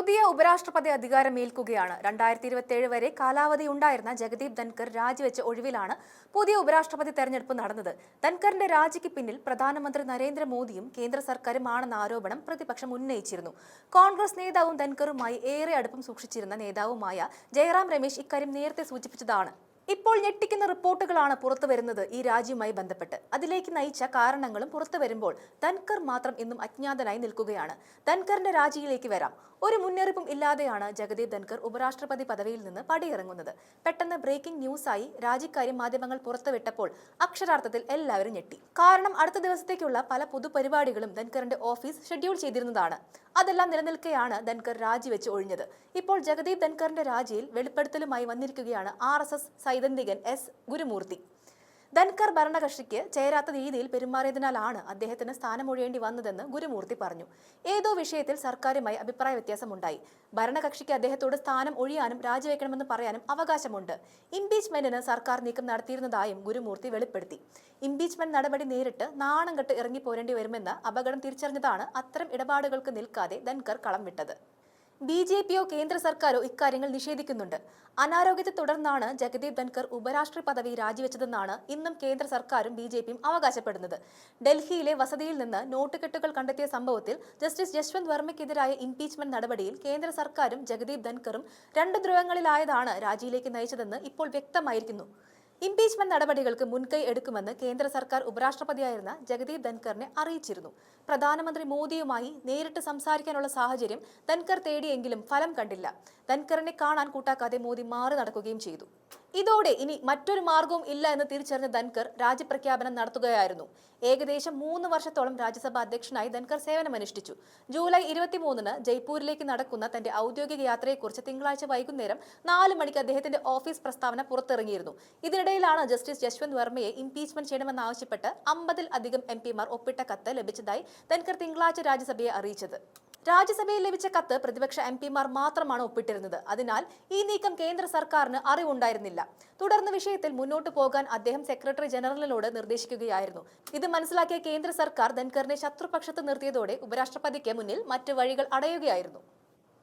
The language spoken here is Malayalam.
പുതിയ ഉപരാഷ്ട്രപതി അധികാരമേൽക്കുകയാണ് രണ്ടായിരത്തി ഇരുപത്തിയേഴ് വരെ കാലാവധി ഉണ്ടായിരുന്ന ജഗദീപ് ധൻകർ രാജിവെച്ച ഒഴിവിലാണ് പുതിയ ഉപരാഷ്ട്രപതി തെരഞ്ഞെടുപ്പ് നടന്നത്. ധൻകറിന്റെ രാജിക്ക് പിന്നിൽ പ്രധാനമന്ത്രി നരേന്ദ്രമോദിയും കേന്ദ്ര സർക്കാരും സർക്കാരുമാണെന്ന ആരോപണം പ്രതിപക്ഷം ഉന്നയിച്ചിരുന്നു. കോൺഗ്രസ് നേതാവും ധൻകറുമായി ഏറെ അടുപ്പം സൂക്ഷിച്ചിരുന്ന നേതാവുമായ ജയറാം രമേശ് ഇക്കാര്യം നേരത്തെ സൂചിപ്പിച്ചതാണ്. ഇപ്പോൾ ഞെട്ടിക്കുന്ന റിപ്പോർട്ടുകളാണ് പുറത്തു വരുന്നത് ഈ രാജ്യവുമായി ബന്ധപ്പെട്ട്. അതിലേക്ക് നയിച്ച കാരണങ്ങളും പുറത്തു വരുമ്പോൾ തൻകർ മാത്രം ഇന്നും അജ്ഞാതനായി നിൽക്കുകയാണ്. ധൻകറിന്റെ രാജിയിലേക്ക് വരാം. ഒരു മുന്നറിയിപ്പും ഇല്ലാതെയാണ് ജഗദീപ് ധൻകർ ഉപരാഷ്ട്രപതി പദവിയിൽ നിന്ന് പടിയിറങ്ങുന്നത്. പെട്ടെന്ന് ബ്രേക്കിംഗ് ന്യൂസായി രാജിക്കാര്യം മാധ്യമങ്ങൾ പുറത്തുവിട്ടപ്പോൾ അക്ഷരാർത്ഥത്തിൽ എല്ലാവരും ഞെട്ടി. കാരണം അടുത്ത ദിവസത്തേക്കുള്ള പല പൊതുപരിപാടികളും ധൻകറിന്റെ ഓഫീസ് ഷെഡ്യൂൾ ചെയ്തിരുന്നതാണ്. അതെല്ലാം നിലനിൽക്കെയാണ് ധൻകർ രാജിവെച്ച് ഒഴിഞ്ഞത്. ഇപ്പോൾ ജഗദീപ് ധൻകറിന്റെ രാജിയിൽ വെളിപ്പെടുത്തലുമായി വന്നിരിക്കുകയാണ് ആർ എസ് എസ് സൈദ്ധാന്തികൻ എസ് ഗുരുമൂർത്തി. ധൻകർ ഭരണകക്ഷിക്ക് ചേരാത്ത രീതിയിൽ പെരുമാറിയതിനാലാണ് അദ്ദേഹത്തിന് സ്ഥാനമൊഴിയേണ്ടി വന്നതെന്ന് ഗുരുമൂർത്തി പറഞ്ഞു. ഏതോ വിഷയത്തിൽ സർക്കാരുമായി അഭിപ്രായ വ്യത്യാസമുണ്ടായി. ഭരണകക്ഷിക്ക് അദ്ദേഹത്തോട് സ്ഥാനം ഒഴിയാനും രാജിവെക്കണമെന്ന് പറയാനും അവകാശമുണ്ട്. ഇംപീച്ച്മെന്റിന് സർക്കാർ നീക്കം നടത്തിയിരുന്നതായും ഗുരുമൂർത്തി വെളിപ്പെടുത്തി. ഇംപീച്ച്മെന്റ് നടപടി നേരിട്ട് നാണം കെട്ട് ഇറങ്ങിപ്പോരേണ്ടി വരുമെന്ന അപകടം തിരിച്ചറിഞ്ഞതാണ് അത്തരം ഇടപാടുകൾക്ക് നിൽക്കാതെ ധൻകർ കളം വിട്ടത്. ബി ജെ പിയോ കേന്ദ്ര സർക്കാരോ ഇക്കാര്യങ്ങൾ നിഷേധിക്കുന്നുണ്ട്. അനാരോഗ്യത്തെ തുടർന്നാണ് ജഗദീപ് ധൻകർ ഉപരാഷ്ട്ര പദവി രാജിവെച്ചതെന്നാണ് ഇന്നും കേന്ദ്ര സർക്കാരും ബി ജെ പിയും അവകാശപ്പെടുന്നത്. ഡൽഹിയിലെ വസതിയിൽ നിന്ന് നോട്ടുകെട്ടുകൾ കണ്ടെത്തിയ സംഭവത്തിൽ ജസ്റ്റിസ് യശ്വന്ത് വർമ്മയ്ക്കെതിരായ ഇംപീച്ച്മെന്റ് നടപടിയിൽ കേന്ദ്ര സർക്കാരും ജഗദീപ് ധൻകറും രണ്ട് ധ്രുവങ്ങളിലായതാണ് രാജിയിലേക്ക് നയിച്ചതെന്ന് ഇപ്പോൾ വ്യക്തമായിരിക്കുന്നു. ഇംപീച്ച്മെന്റ് നടപടികൾക്ക് മുൻകൈ എടുക്കുമെന്ന് കേന്ദ്ര സർക്കാർ ഉപരാഷ്ട്രപതിയായിരുന്ന ജഗദീപ് ധൻഖറിനെ അറിയിച്ചിരുന്നു. പ്രധാനമന്ത്രി മോദിയുമായി നേരിട്ട് സംസാരിക്കാനുള്ള സാഹചര്യം ധൻഖർ തേടിയെങ്കിലും ഫലം കണ്ടില്ല. ധൻഖറിനെ കാണാൻ കൂട്ടാക്കാതെ മോദി മാറി നടക്കുകയും ചെയ്തു. ഇതോടെ ഇനി മറ്റൊരു മാർഗവും ഇല്ല എന്ന് തിരിച്ചറിഞ്ഞ ധൻകർ രാജ്യപ്രഖ്യാപനം നടത്തുകയായിരുന്നു. ഏകദേശം മൂന്ന് വർഷത്തോളം രാജ്യസഭാ അധ്യക്ഷനായി ധൻകർ സേവനമനുഷ്ഠിച്ചു. ജൂലൈ ഇരുപത്തിമൂന്നിന് ജയ്പൂരിലേക്ക് നടക്കുന്ന തന്റെ ഔദ്യോഗിക യാത്രയെക്കുറിച്ച് തിങ്കളാഴ്ച വൈകുന്നേരം നാല് മണിക്ക് അദ്ദേഹത്തിന്റെ ഓഫീസ് പ്രസ്താവന പുറത്തിറങ്ങിയിരുന്നു. ഇതിനിടയിലാണ് ജസ്റ്റിസ് ജശ്വന്ത് വർമ്മയെ ഇംപീച്ച്മെന്റ് ചെയ്യണമെന്നാവശ്യപ്പെട്ട് അമ്പതിൽ അധികം എം ഒപ്പിട്ട കത്ത് ലഭിച്ചതായി ധൻകർ തിങ്കളാഴ്ച രാജ്യസഭയെ അറിയിച്ചത്. രാജ്യസഭയിൽ ലഭിച്ച കത്ത് പ്രതിപക്ഷ എം പിമാർ മാത്രമാണ് ഒപ്പിട്ടിരുന്നത്. അതിനാൽ ഈ നീക്കം കേന്ദ്ര സർക്കാരിന് അറിവുണ്ടായിരുന്നില്ല. തുടർന്ന് വിഷയത്തിൽ മുന്നോട്ട് പോകാൻ അദ്ദേഹം സെക്രട്ടറി ജനറലിനോട് നിർദ്ദേശിക്കുകയായിരുന്നു. ഇത് മനസ്സിലാക്കിയ കേന്ദ്ര സർക്കാർ ധൻകറിനെ ശത്രുപക്ഷത്ത് നിർത്തിയതോടെ ഉപരാഷ്ട്രപതിക്ക് മുന്നിൽ മറ്റു വഴികൾ അടയുകയായിരുന്നു.